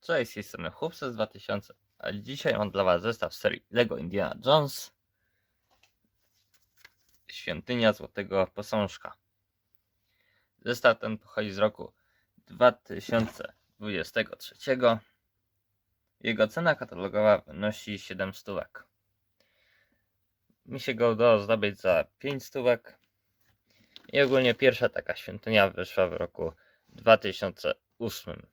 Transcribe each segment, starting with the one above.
Cześć, z tej strony Chłopcy z 2000, a dzisiaj mam dla Was zestaw serii LEGO Indiana Jones Świątynia Złotego Posążka. Zestaw ten pochodzi z roku 2023. Jego cena katalogowa wynosi 7 stówek. Mi się go udało zdobyć za 5 stówek. I ogólnie pierwsza taka świątynia wyszła w roku 2008.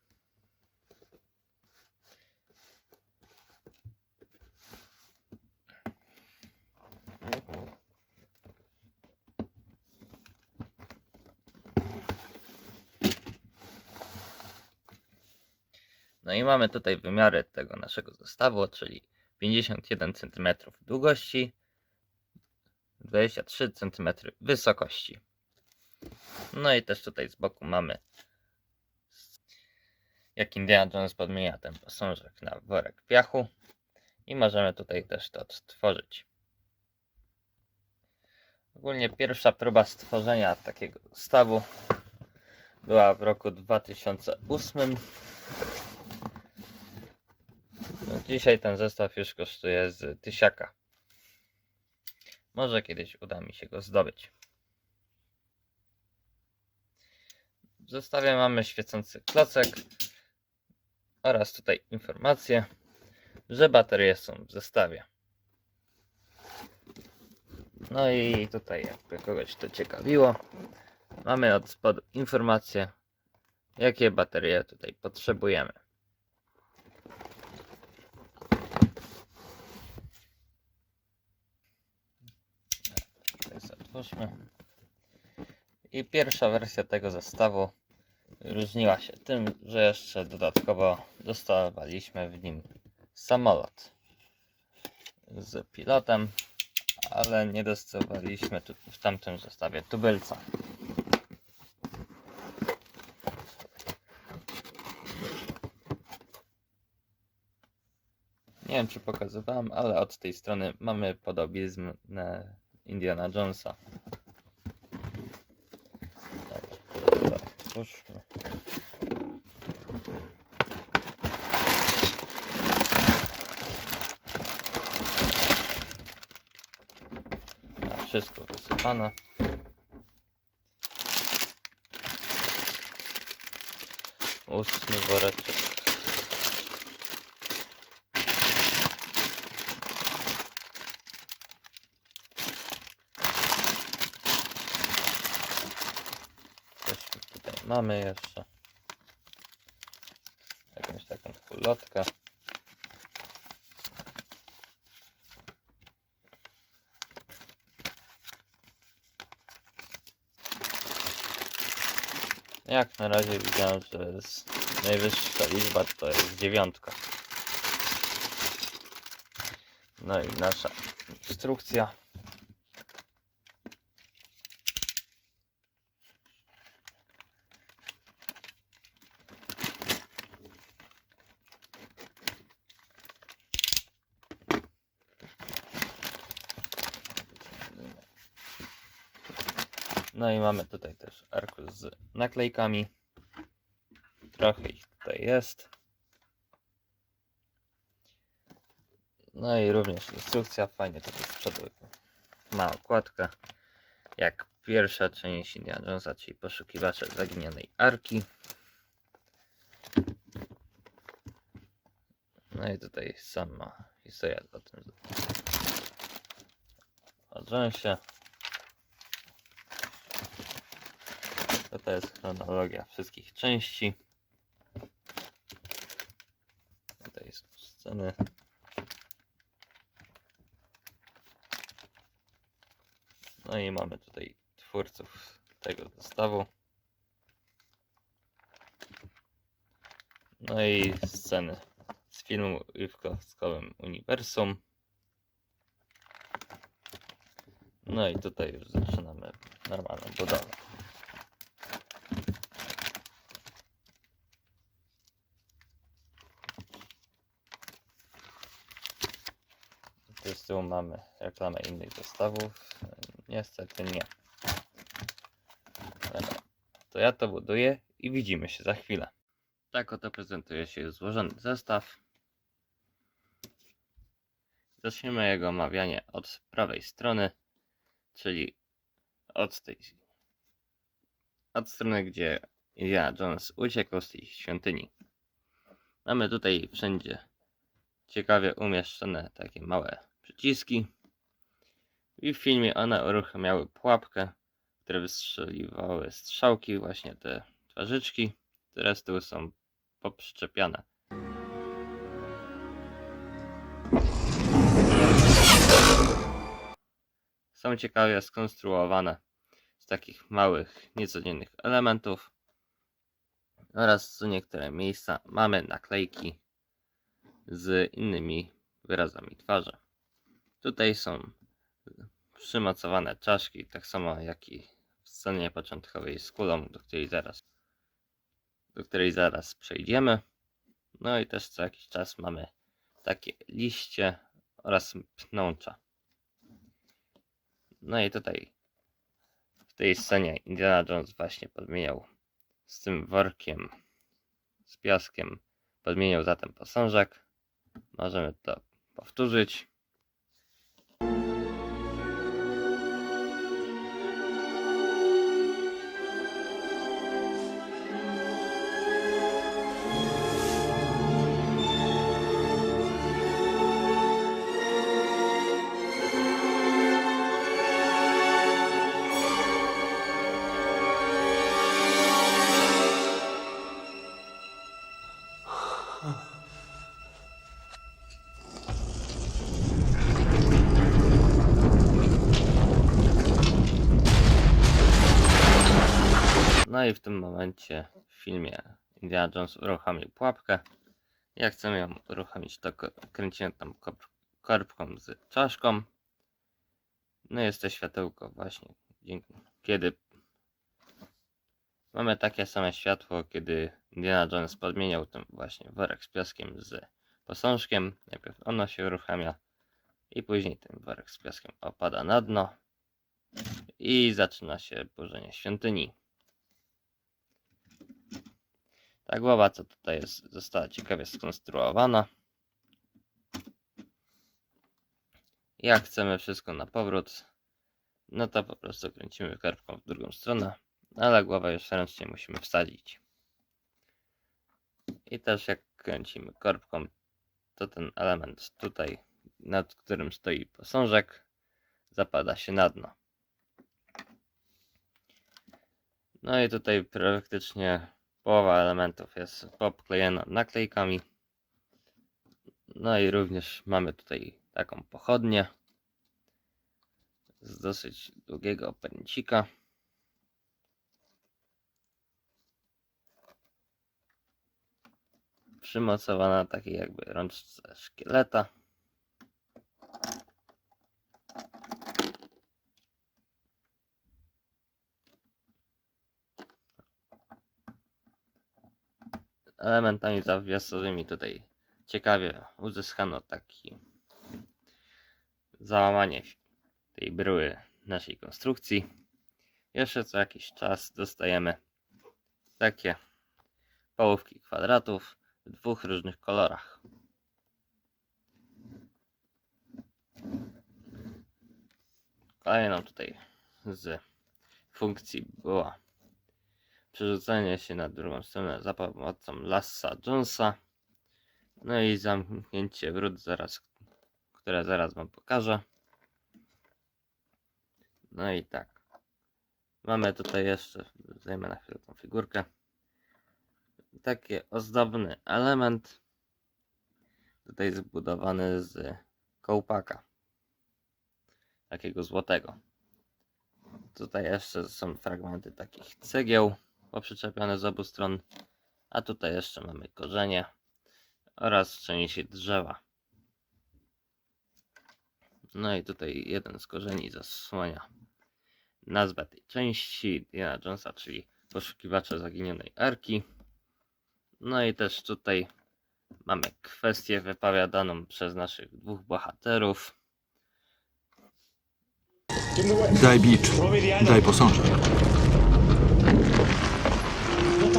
No i mamy tutaj wymiary tego naszego zestawu, czyli 51 cm długości, 23 cm wysokości. No i też tutaj z boku mamy jak Indiana Jones podmienia ten posążek na worek piachu i możemy tutaj też to odtworzyć. Ogólnie pierwsza próba stworzenia takiego zestawu była w roku 2008. Dzisiaj ten zestaw już kosztuje z tysiaka. Może kiedyś uda mi się go zdobyć. W zestawie mamy świecący klocek oraz tutaj informacje, że baterie są w zestawie. No i tutaj jakby kogoś to ciekawiło, mamy od spodu informację, jakie baterie tutaj potrzebujemy. Tutaj sobie otwórzmy. I pierwsza wersja tego zestawu różniła się tym, że jeszcze dodatkowo dostawaliśmy w nim samolot z pilotem, ale nie dostawaliśmy tu, w tamtym zestawie tubylca. Nie wiem czy pokazywałem, ale od tej strony mamy podobiznę Indiana Jonesa. Dobra. A, Wszystko wysypane. Ósmy woreczek. Coś tu tutaj mamy jeszcze. Jakąś taką kulotkę. Jak na razie widziałem, że jest najwyższa liczba to jest dziewiątka. No i nasza instrukcja. No i mamy tutaj też arkus z naklejkami. Trochę ich tutaj jest. No i również instrukcja. Fajnie tutaj z przodu ma okładkę. Jak pierwsza część Indiana Jonesa, czyli poszukiwacze zaginionej arki. No i tutaj sama historia o tym o Jonesie. To, to jest chronologia wszystkich części. Tutaj są sceny. No i mamy tutaj twórców tego zestawu. No i sceny z filmu w kostkowym uniwersum. No i tutaj już zaczynamy normalną budowę. Tu z tyłu mamy reklamę innych zestawów. Niestety nie. To ja to buduję i widzimy się za chwilę. Tak oto prezentuje się złożony zestaw. Zaczniemy jego omawianie od prawej strony, czyli od tej od strony, gdzie Indiana Jones uciekł z tej świątyni. Mamy tutaj wszędzie ciekawie umieszczone takie małe przyciski. I w filmie one uruchamiały pułapkę, które wystrzeliwały strzałki, właśnie te twarzyczki, które z tyłu są poprzyczepiane. Są ciekawie skonstruowane z takich małych, niecodziennych elementów oraz co niektóre miejsca mamy naklejki z innymi wyrazami twarzy. Tutaj są przymocowane czaszki, tak samo jak i w scenie początkowej z kulą, do której zaraz, do której zaraz przejdziemy. No i też co jakiś czas mamy takie liście oraz pnącza. No i tutaj w tej scenie Indiana Jones właśnie podmieniał z tym workiem z piaskiem, podmieniał zatem posążek. Możemy to powtórzyć. Momencie w filmie Indiana Jones uruchomił pułapkę. Jak chcemy ją uruchomić, to kręcimy tam korbką z czaszką. No jest to światełko właśnie, kiedy mamy takie same światło, kiedy Indiana Jones podmieniał ten właśnie worek z piaskiem z posążkiem. Najpierw ono się uruchamia i później ten worek z piaskiem opada na dno i zaczyna się burzenie świątyni. Ta głowa, co tutaj jest, została ciekawie skonstruowana. Jak chcemy wszystko na powrót, no to po prostu kręcimy korbką w drugą stronę, ale głowę już ręcznie musimy wsadzić. I też jak kręcimy korbką, to ten element tutaj, nad którym stoi posążek, zapada się na dno. No i tutaj praktycznie Połowa elementów jest poklejona naklejkami. No i również mamy tutaj taką pochodnię z dosyć długiego pęcika. Przymocowana na takiej jakby rączce szkieleta. Elementami zawiasowymi tutaj ciekawie uzyskano taki załamanie tej bryły naszej konstrukcji. Jeszcze co jakiś czas dostajemy takie połówki kwadratów w dwóch różnych kolorach. Kolejną tutaj z funkcji była przerzucenie się na drugą stronę za pomocą Lassa Jonesa. No i zamknięcie wrót zaraz, które zaraz Wam pokażę. No i tak. Mamy tutaj jeszcze, zajmę na chwilę tą figurkę. Taki ozdobny element. Tutaj zbudowany z kołpaka. Takiego złotego. Tutaj jeszcze są fragmenty takich cegieł poprzyczepione z obu stron. A tutaj jeszcze mamy korzenie oraz części drzewa. No i tutaj jeden z korzeni zasłania nazwę tej części Diana Jonesa, czyli poszukiwacza zaginionej arki. No i też tutaj mamy kwestię wypowiadaną przez naszych dwóch bohaterów. Daj bicz, daj posążek.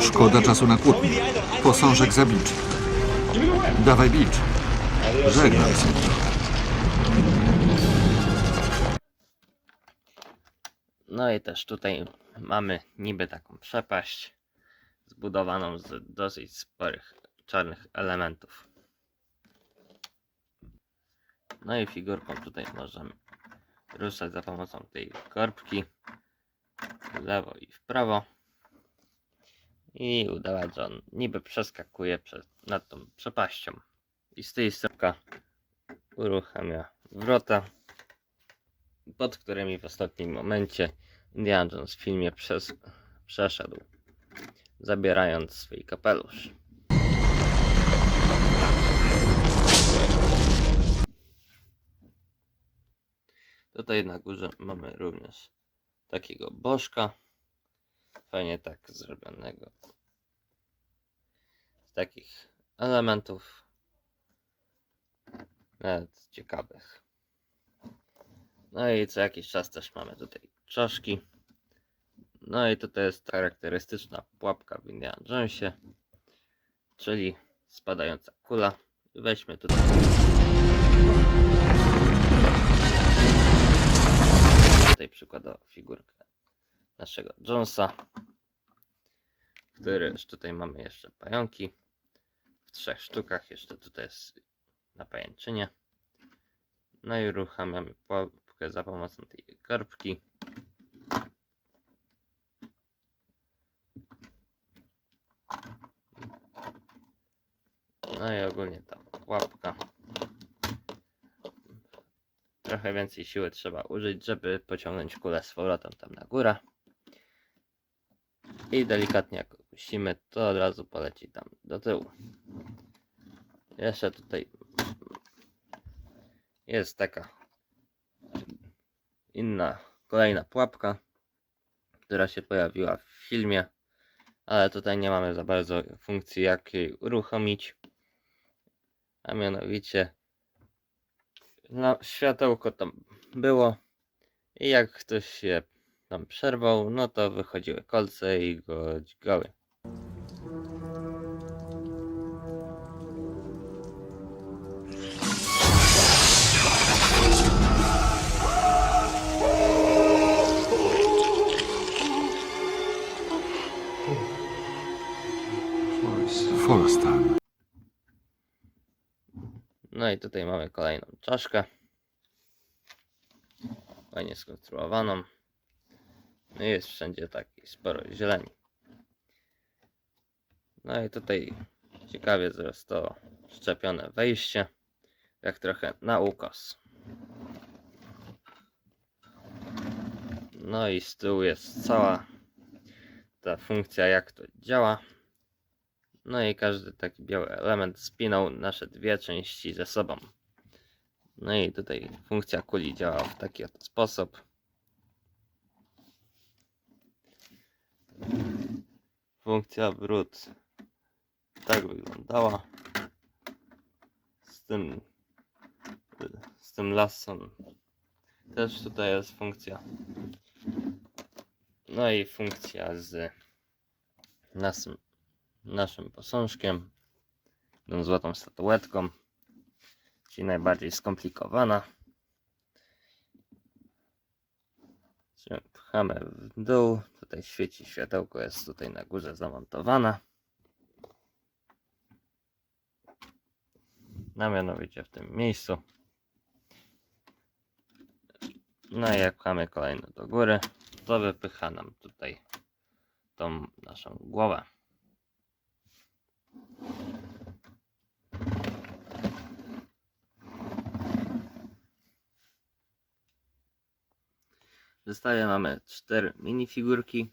Szkoda czasu na kłótnię. Posążek za bicz. Dawaj bicz. Żegnam się. No i też tutaj mamy niby taką przepaść zbudowaną z dosyć sporych czarnych elementów. No i figurką tutaj możemy ruszać za pomocą tej korbki w lewo i w prawo i udawać, że on niby przeskakuje przez, nad tą przepaścią. I z tej strony uruchamia wrota pod którymi w ostatnim momencie Indiana Jones w filmie przez, przeszedł, zabierając swój kapelusz. Tutaj na górze mamy również takiego bożka, fajnie tak zrobionego, z takich elementów, nawet ciekawych. No i co jakiś czas też mamy tutaj czaszki. No i tutaj jest charakterystyczna pułapka w Indiana Jonesie, czyli spadająca kula. Weźmy tutaj. Tutaj przykładowo figurkę naszego Jonesa, który już tutaj mamy jeszcze pająki w trzech sztukach. Jeszcze tutaj jest na pajęczynie. No i uruchamiamy pułapkę za pomocą tej korbki. No i ogólnie ta pułapka. Trochę więcej siły trzeba użyć, żeby pociągnąć kulę z powrotem tam na górę. I delikatnie jak opuścimy, to od razu poleci tam do tyłu. Jeszcze tutaj jest taka inna, kolejna pułapka, która się pojawiła w filmie, ale tutaj nie mamy za bardzo funkcji jak jej uruchomić. A mianowicie na światełko tam było i jak ktoś się tam przerwał, no to wychodziły kolce i go dźgały. No i tutaj mamy kolejną czaszkę. Fajnie skonstruowaną. No jest wszędzie taki sporo zieleni. No i tutaj ciekawie zostało szczepione wejście. Jak trochę na ukos. No i z tyłu jest cała ta funkcja jak to działa. No i każdy taki biały element spinał nasze dwie części ze sobą. No i tutaj funkcja kuli działa w taki oto sposób. Funkcja wrót tak wyglądała. Z tym z tym lasem też tutaj jest funkcja. No i funkcja z naszym naszym posążkiem, tą złotą statuetką, czyli najbardziej skomplikowana. Pchamy w dół, tutaj świeci światełko, jest tutaj na górze zamontowana. A mianowicie w tym miejscu. No i jak pchamy kolejno do góry, to wypycha nam tutaj tą naszą głowę. W zestawie mamy cztery minifigurki.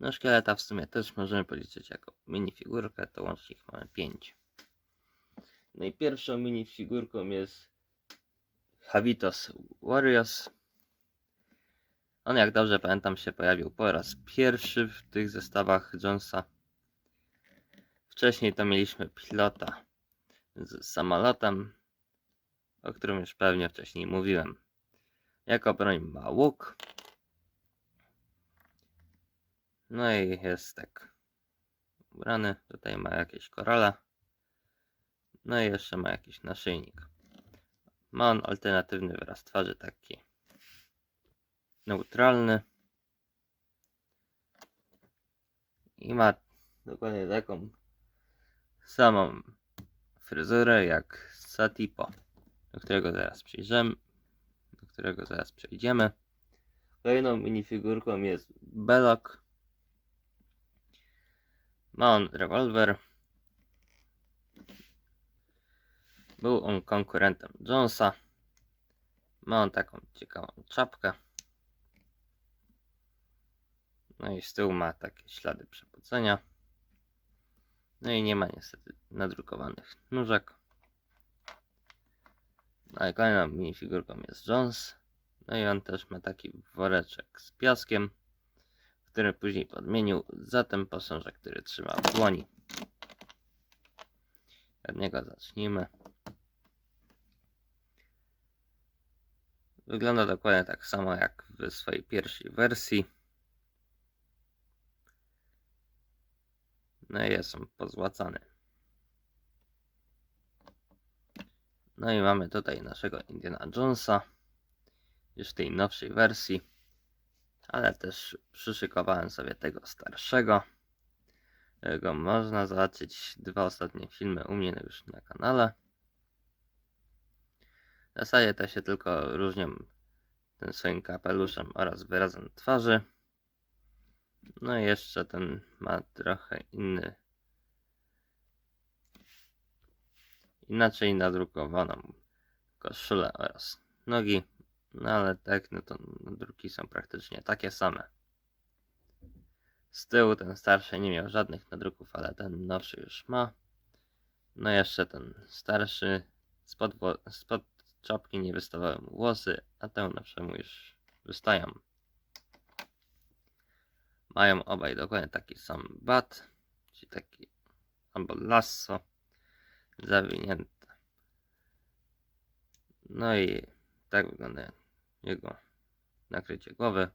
No szkieleta w sumie też możemy policzyć jako minifigurkę, to łącznie ich mamy 5. No i pierwszą minifigurką jest Habitos Warriors. On jak dobrze pamiętam się pojawił po raz pierwszy w tych zestawach Jonesa. Wcześniej to mieliśmy pilota z samolotem, o którym już pewnie wcześniej mówiłem. Jako broń ma łuk. No i jest tak ubrany. Tutaj ma jakieś korale. No i jeszcze ma jakiś naszyjnik. Ma on alternatywny wyraz twarzy, taki neutralny. I ma dokładnie taką samą fryzurę jak Satipo, do którego zaraz przyjrzymy, do którego zaraz przejdziemy. Kolejną minifigurką jest Belloc. Ma on rewolwer. Był on konkurentem Jonesa. Ma on taką ciekawą czapkę. No i z tyłu ma takie ślady przepocenia. No i nie ma niestety nadrukowanych nóżek. No i kolejną minifigurką jest Jones. No i on też ma taki woreczek z piaskiem, który później podmienił za ten posążek, który trzyma w dłoni. Od niego zacznijmy. Wygląda dokładnie tak samo jak w swojej pierwszej wersji. No i jest on pozłacany. No i mamy tutaj naszego Indiana Jonesa. Już w tej nowszej wersji. Ale też przyszykowałem sobie tego starszego. Którego można zobaczyć dwa ostatnie filmy u mnie już na kanale. W zasadzie te się tylko różnią tym swoim kapeluszem oraz wyrazem twarzy. No i jeszcze ten ma trochę inny. Inaczej nadrukowaną koszulę oraz nogi. No ale tak, no to nadruki są praktycznie takie same. Z tyłu ten starszy nie miał żadnych nadruków, ale ten nowszy już ma. No jeszcze ten starszy spod, spod czapki nie wystawały mu włosy, a temu nowszemu już wystają. Mają obaj dokładnie taki sam bat, czyli taki albo lasso zawinięte. No i tak wygląda jego nakrycie głowy.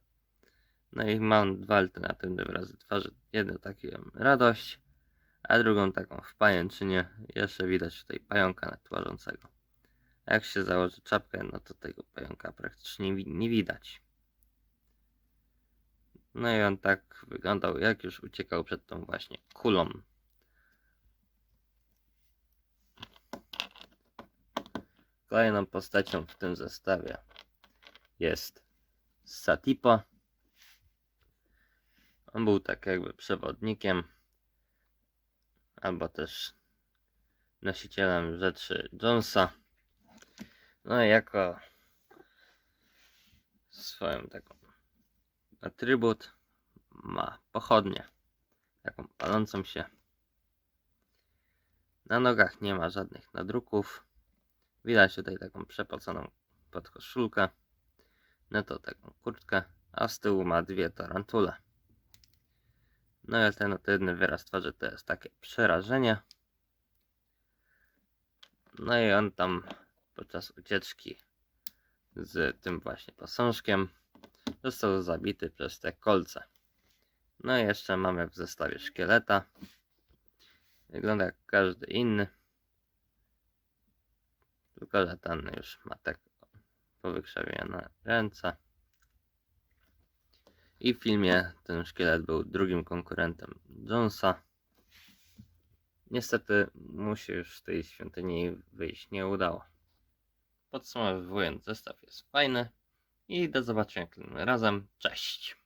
No i mam dwa alternatywne wyrazy twarzy. Jedno takie radość, a drugą taką w pajęczynie. Jeszcze widać tutaj pająka twarzącego. A jak się założy czapkę, no to tego pająka praktycznie nie widać. No i on tak wyglądał, jak już uciekał przed tą właśnie kulą. Kolejną postacią w tym zestawie jest Satipo. On był tak jakby przewodnikiem, albo też nosicielem rzeczy Jonesa. No i jako swoją taką atrybut ma pochodnię, taką palącą się. Na nogach nie ma żadnych nadruków. Widać tutaj taką przepoconą podkoszulkę. No to taką kurtkę, a z tyłu ma dwie tarantule. No i alternatywny wyraz twarzy to jest takie przerażenie. No i on tam podczas ucieczki z tym właśnie posążkiem został zabity przez te kolce. No i jeszcze mamy w zestawie szkieleta. Wygląda jak każdy inny. Tylko, że ten już ma tak powykrzawione ręce. I w filmie ten szkielet był drugim konkurentem Jonesa. Niestety mu się już z tej świątyni wyjść nie udało. Podsumowując, zestaw jest fajny i do zobaczenia kolejnym razem. Cześć!